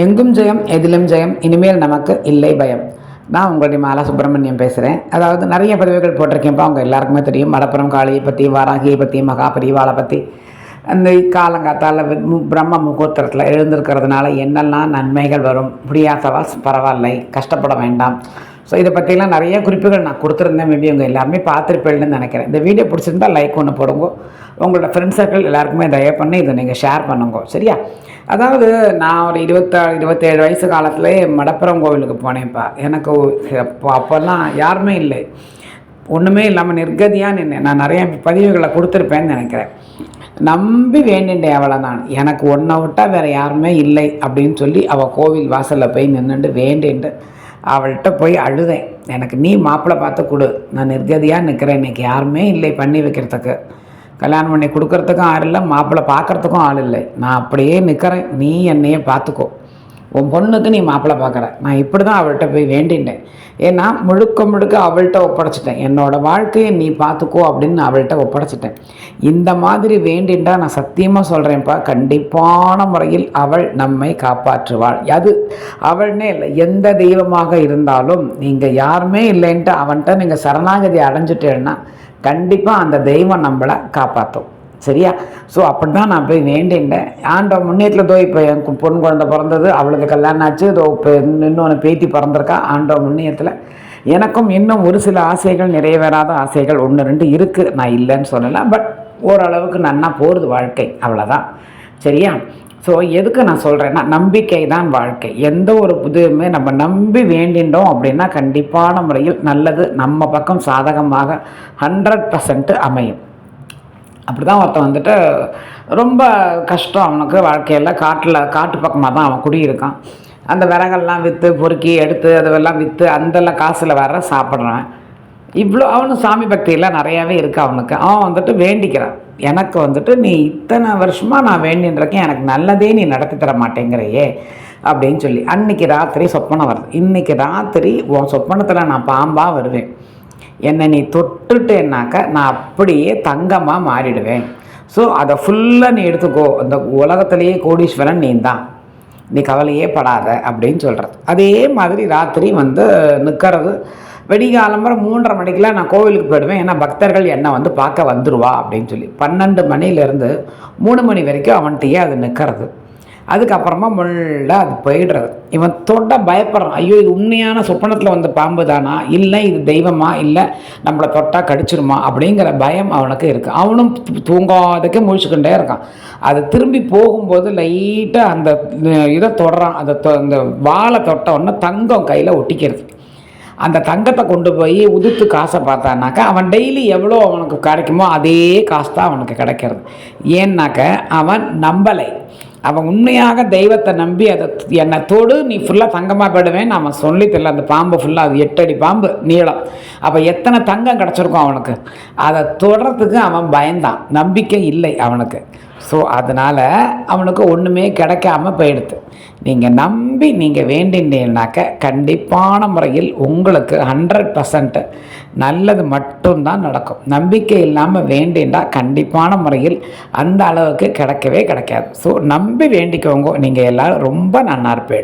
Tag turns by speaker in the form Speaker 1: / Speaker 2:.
Speaker 1: எங்கும் ஜெயம் எதிலும் ஜெயம் இனிமேல் நமக்கு இல்லை பயம். நான் உங்களுடைய மாலா சுப்பிரமணியம் பேசுகிறேன் அதாவது நிறைய பதிவுகள் போட்டிருக்கேன்ப்பா அவங்க எல்லாருக்குமே தெரியும். மடப்புறம் காளியை பற்றி வாராகியை பற்றி மகாபரிவாளை பற்றி அந்த காலங்காத்தால் பிரம்ம முகூர்த்தத்தில் எழுந்திருக்கிறதுனால என்னெல்லாம் நன்மைகள் வரும்? முடியாதவா? பரவாயில்லை. கஷ்டப்பட வேண்டாம். ஸோ இதை பற்றிலாம் நிறைய குறிப்புகள் நான் கொடுத்துருந்தேன். மேபி உங்கள் எல்லாருமே பார்த்துருப்பேன்னு நினைக்கிறேன். இந்த வீடியோ பிடிச்சிருந்தா லைக் ஒன்று போடுங்க. உங்களோட ஃப்ரெண்ட் சர்க்கிள் எல்லாருக்குமே தயவு பண்ணி இதை நீங்கள் ஷேர் பண்ணுங்க சரியா? அதாவது நான் ஒரு இருபத்தாறு இருபத்தேழு வயசு காலத்துலேயே மடப்புறம் கோவிலுக்கு போனேன்ப்பா. எனக்கு அப்போ அப்போல்லாம் யாருமே இல்லை. ஒன்றுமே இல்லாமல் நிர்கதியாக நின்று நான் நிறைய பதிவுகளை கொடுத்துருப்பேன்னு நினைக்கிறேன். நம்பி வேண்டின்றேன் அவளை நான் எனக்கு ஒன்றை விட்டால் வேறு யாருமே இல்லை அப்படின்னு சொல்லி அவள் கோவில் வாசலில் போய் நின்றுட்டு வேண்டின்ட்டு அவள்கிட்ட போய் அழுதேன். எனக்கு நீ மாப்பிள்ளை பார்த்து கொடு. நான் நிர்கதியாக நிற்கிறேன் இன்றைக்கி யாருமே இல்லை பண்ணி வைக்கிறதுக்கு. கல்யாணம் பண்ணி கொடுக்கறதுக்கும் ஆள் இல்லை மாப்பிள்ளை பார்க்குறதுக்கும் ஆள் இல்லை. நான் அப்படியே நிற்கிறேன் நீ என்னையே பார்த்துக்கோ. உன் பொண்ணுக்கு நீ மாப்பிள்ளை பார்க்குற. நான் இப்படி தான் அவள்கிட்ட போய் வேண்டிட்டேன் ஏன்னா முழுக்க முழுக்க அவள்கிட்ட ஒப்படைச்சிட்டேன். என்னோடய வாழ்க்கையை நீ பார்த்துக்கோ அப்படின்னு நான் அவள்கிட்ட ஒப்படைச்சிட்டேன். இந்த மாதிரி வேண்டின்றா நான் சத்தியமாக சொல்கிறேன்ப்பா கண்டிப்பான முறையில் அவள் நம்மை காப்பாற்றுவாள். அது அவள்னே இல்லை எந்த தெய்வமாக இருந்தாலும் நீங்கள் யாருமே இல்லைன்ட்டு அவன்கிட்ட நீங்கள் சரணாகதி அடைஞ்சிட்டேன்னா கண்டிப்பாக அந்த தெய்வம் நம்மளை காப்பாற்றும் சரியா? ஸோ அப்படி தான் நான் போய் வேண்டின்றேன் ஆண்ட முன்னேற்றில் தோ இப்போ என் பொன் குழந்தை பிறந்தது அவளுக்கு கல்யாணம் ஆச்சு. இதோ இப்போ இன்னொன்று பேத்தி பிறந்திருக்கா? ஆண்ட முன்னேயத்தில் எனக்கும் இன்னும் ஒரு சில ஆசைகள் நிறைவேறாத ஆசைகள் ஒன்று ரெண்டு இருக்குது நான் இல்லைன்னு சொல்லலை. பட் ஓரளவுக்கு நன்னா போகிறது வாழ்க்கை. அவ்வளோதான் சரியா? ஸோ எதுக்கு நான் சொல்கிறேன்னா நம்பிக்கை தான் வாழ்க்கை. எந்த ஒரு இதுவுமே நம்ம நம்பி வேண்டின்றோம் அப்படின்னா கண்டிப்பான முறையில் நல்லது நம்ம பக்கம் சாதகமாக ஹண்ட்ரட் பர்சன்ட்டு அமையும். அப்படி தான் ஒருத்தன் வந்துட்டு ரொம்ப கஷ்டம் அவனுக்கு வாழ்க்கையில். காட்டில் காட்டு பக்கமாக தான் அவன் குடியிருக்கான். அந்த விறகெல்லாம் விற்று பொறுக்கி எடுத்து அதெல்லாம் விற்று அந்தெல்லாம் காசில் வர சாப்பிட்றான் இவ்வளோ அவனு சாமி பக்தியெல்லாம் நிறையாவே இருக்குது அவனுக்கு. அவன் வந்துட்டு வேண்டிக்கிறான். எனக்கு வந்துட்டு நீ இத்தனை வருஷமாக நான் வேண்டின்றக்கேன் எனக்கு நல்லதே நீ நடத்தி தர மாட்டேங்கிறையே. அப்படின்னு சொல்லி அன்றைக்கி ராத்திரி சொப்பனம் வருது. இன்றைக்கி ராத்திரி உன் சொப்பனத்தில் நான் பாம்பாக வருவேன். என்னை நீ தொட்டுட்டேன்னாக்கா நான் அப்படியே தங்கமாக மாறிடுவேன். ஸோ அதை ஃபுல்லாக நீ எடுத்துக்கோ. அந்த உலகத்திலேயே கோடீஸ்வரன் நீ தான் நீ கவலையே படாத அப்படின்னு சொல்கிறது அதே மாதிரி ராத்திரி வந்து நிற்கிறது வெடிகாலம்பரம் மூன்றரை மணிக்கெலாம் நான் கோவிலுக்கு போயிடுவேன். ஏன்னா பக்தர்கள் என்னை வந்து பார்க்க வந்துடுவா அப்படின்னு சொல்லி. பன்னெண்டு மணிலேருந்து மூணு மணி வரைக்கும் அவன்கிட்டயே அது நிற்கிறது அதுக்கப்புறமா முள்ள அது போயிடுறது. இவன் தொட்ட பயப்படுறான். ஐயோ இது உண்மையான சொப்பனத்தில் வந்த பாம்பு தானா? இல்லை இது தெய்வமா? இல்லை நம்மளை தொட்டால் கடிச்சிருமா அப்படிங்கிற பயம் அவனுக்கு இருக்குது அவனும் தூங்காதக்கே முழிச்சுக்கிட்டே இருக்கான். அது திரும்பி போகும்போது லைட்டாக அந்த இதை தொடறான். அந்த அந்த வாழை தொட்ட உடனே தங்கம் கையில் ஒட்டிக்கிறது. அந்த தங்கத்தை கொண்டு போய் உதுத்து காசை பார்த்தானாக்கா அவன் டெய்லி எவ்வளோ அவனுக்கு கிடைக்குமோ அதே காசு தான் அவனுக்கு கிடைக்கிறது. ஏன்னாக்க அவன் நம்பலை. அவன் உண்மையாக தெய்வத்தை நம்பி அதை என்னை தொடு நீ ஃபுல்லாக தங்கமாக போயிடுவேன். அவன் சொல்லி தெரியல அந்த பாம்பு ஃபுல்லாக அது எட்டடி பாம்பு நீளம். அப்போ எத்தனை தங்கம் கிடச்சிருக்கும் அவனுக்கு? அதை தொடுறதுக்கு அவன் பயந்தான். நம்பிக்கை இல்லை அவனுக்கு. ஸோ அதனால் அவனுக்கு ஒன்றுமே கிடைக்காம போயிடுது நீங்கள் நம்பி நீங்கள் வேண்டினீங்கனாக்க கண்டிப்பான முறையில் உங்களுக்கு ஹண்ட்ரட் பர்சன்ட் நல்லது மட்டும்தான் நடக்கும். நம்பிக்கை இல்லாமல் வேண்டினா கண்டிப்பான முறையில் அந்த அளவுக்கு கிடைக்கவே கிடைக்காது. ஸோ நம்பி வேண்டிக்கோங்க. நீங்கள் எல்லோரும் ரொம்ப நன்னா இருப்பேன்